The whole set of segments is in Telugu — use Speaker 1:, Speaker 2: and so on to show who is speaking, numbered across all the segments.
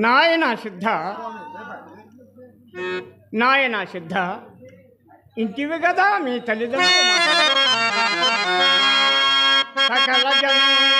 Speaker 1: నాయన సిద్ధ నాయన సిద్ధ ఇంటివి కదా మీ తల్లిదండ్రులు సకల జన్మ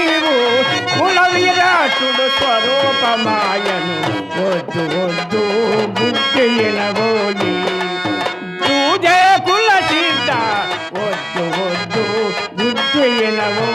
Speaker 1: నీవు కుల విరాటుడు స్వరూపమాయను. వద్దు వద్దు బుద్ధి ఇలబోయి దూజే కుల సిద్ధ వద్దు వద్దు బుద్ధి
Speaker 2: ఇలబో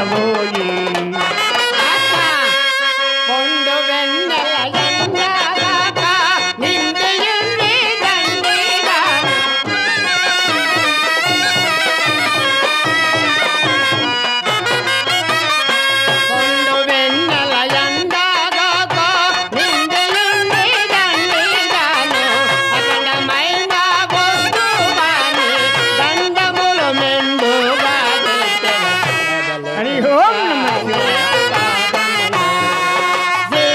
Speaker 2: வரவும்
Speaker 1: హరి ఓం నమ.
Speaker 2: శ్రీ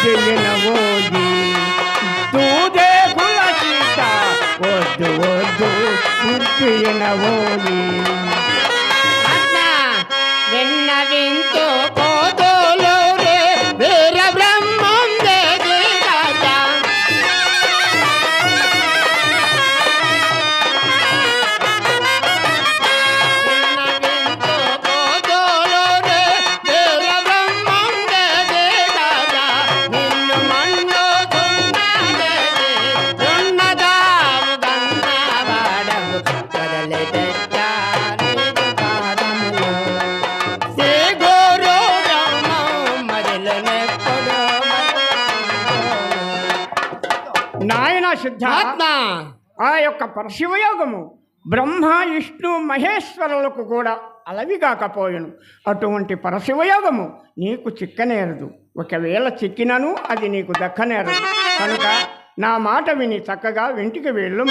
Speaker 2: ವಿಜಯ ನವೋಗಿ ತೂದೆ ಕುಲಚಿತ ಒದ್ದು ಒದ್ದು
Speaker 1: ಸುಪ್ರಿಯ ನವೋಗಿ
Speaker 2: ಅನ್ನ
Speaker 1: ಬೆಣ್ಣವಿಂತು యొక్క పరశివయోగము బ్రహ్మ విష్ణు మహేశ్వరులకు కూడా అలవిగాకపోయను అటువంటి పరశివయోగము నీకు చిక్కనేరదు. ఒకవేళ చిక్కినను అది నీకు దక్కనేరదు. కనుక నా మాట విని చక్కగా వెంటికి వెళ్ళు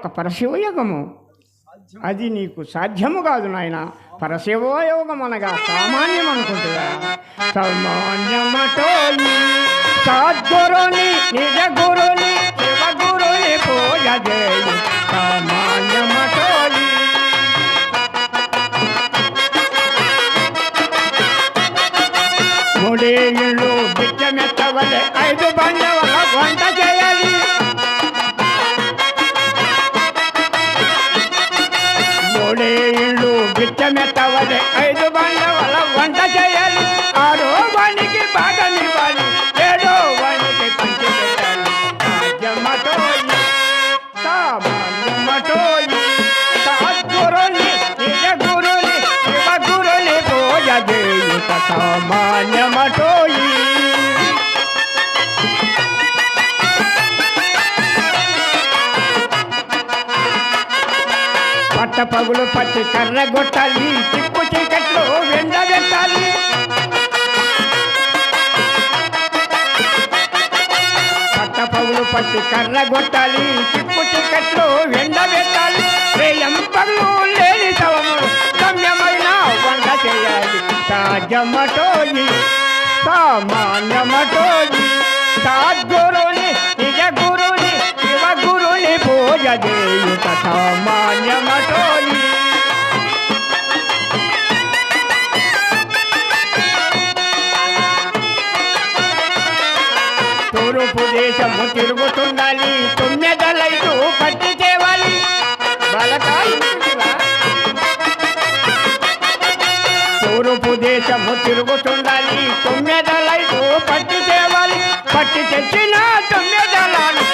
Speaker 1: యొక్క పరశివయోగము. అది నీకు సాధ్యము కాదు నాయన. పరశివయోగం అనగా సామాన్యం అనుకుంటున్నా సామాన్యమటోని సద్గురుని నిజ గురుని శివ గురుని పూజ చేయి సామాన్యమటోని మూడేళ్ళు బిచ్చమెత్తవలే ఐదు బండవల వంట చేయాలి బిచ్చమెత్తవలే ఐదు బండవల వంట చేయాలి ఆరో వానికి బాగా నివ్వాలి ఏడో వానికి పంచి పెట్టాలి సాధ్యమటోయి సామాన్యమటోయి సద్గురుని నిజ గురుని శివ గురుని పూజ చేయుట సామాన్యమటోయి పట్ట పగులు పచ్చి కర్ర గొట్టాలి. చిప్పు చీకట్లో వెండ పట్ట పగులు పచ్చి కర్ర గొట్టాలి. చిప్పు చీకట్లో వెండ పెట్టాలి రేయం పగులు లేని సవము గమ్యమైన వంట చేయాలి. సాధ్యమటోజీ సామాన్యమటోజీ సద్గురుని గురుని పూజ చేయుట సామాన్యమటోయి తూర్పు దేశము తిరుగుతుండాలి తొమ్మిదలైదు పట్టి తేవాలి బలకాయి తూర్పు దేశము తిరుగుతుండాలి తొమ్మిదలైదు పట్టి తేవాలి పట్టి తెచ్చిన తొమ్మిదలాలు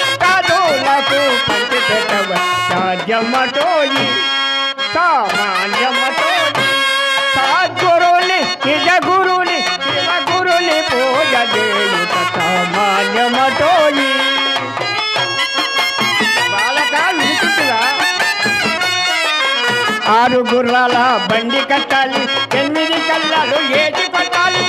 Speaker 1: నాకు పట్టి తెచ్చవ సాధ్యమటోయి సామాన్యమటోయి సద్గురుని నిజ గురుని శివ గురుని పూజ దేవుత సామాన్యమటోయి ఆరు గుర్రాల బండి కట్టాలి ఎనిమిది కళ్ళాలు ఏటి పట్టాలి?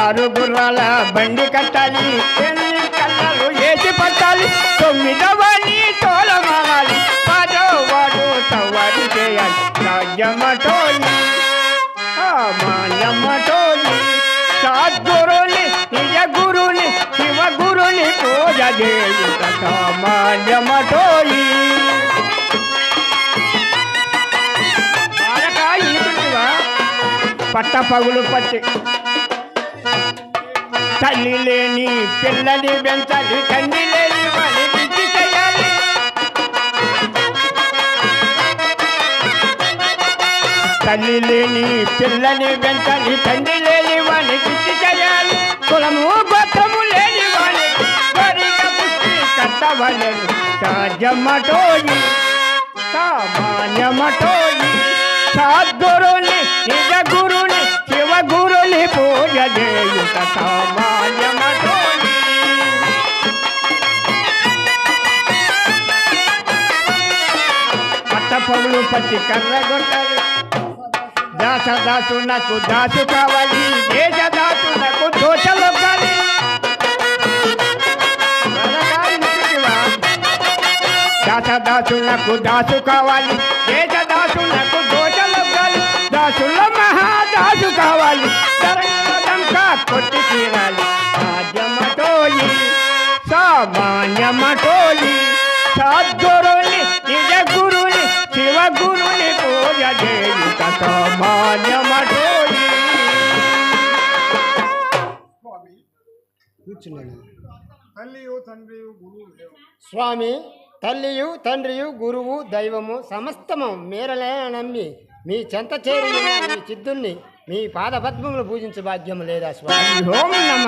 Speaker 1: ఆరు గుర్రాల బండి కట్టాలి ఎన్ని కళ్ళలు ఏసి పట్టాలి తొమ్మిదవని తోలమాలి పదో వాడు సవారి చేయాలి రాజ్యమటోయి మాన్యమటోయి సద్గురుని నిజ గురుని శివ గురుని పూజ చేయుట సామాన్యమటోయి పట్ట పగులు పట్టి తల్లి లేని పిల్లని పెంచాలి తండ్రి లేని వాడి చేయాలి తల్లి లేని పిల్లని పెంచాలి తండ్రి లేని వాడిని పిచ్చి చేయాలి కులము గోత్రము లేని వాడిని గరిక కట్టవలను. సాధ్యమటోయి సామాన్యమటోయి సద్గురుని నిజ గురుని గురులి పూజ చేయుట సామాన్యమటోయి పట్ట పచ్చి కర్ర కొట్టాలి దాస దాసు నాకు దాసు కావాలి దేశ దాసు నాకు దోషలు కాలి దాస దాసు నాకు దాసు కావాలి దేశ దాసు నాకు దోషలు దోషలొక్కాలి దాసుల మహాదాసు కావాలి. కొట్టి తీరాలి. సాధ్యమటోయి సామాన్యమటోయి సద్గురుని నిజ గురుని శివ గురుని పూజ చేయుట సామాన్యమటోయి
Speaker 2: కూర్చున్నాను.
Speaker 3: తల్లియు తండ్రియు గురువు దేవుడు
Speaker 2: స్వామి తల్లియు తండ్రియు గురువు దైవము సమస్తము మీరలే నమ్మి మీ చెంత చేరి మీ చిద్దుల్ని మీ పాదపద్మములు పూజించే భాగ్యం లేదా స్వామి.
Speaker 1: ఓం నమ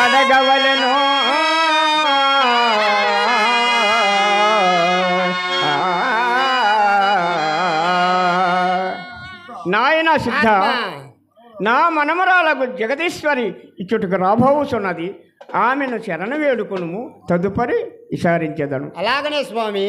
Speaker 1: అడగవలను నాయన సిద్ధ నా మనమరాలకు జగదీశ్వరి ఇచ్చుటకు రాబోవుచున్నది. ఆమెను శరణ వేడుకును తదుపరి విచారించేదను.
Speaker 2: అలాగనే స్వామి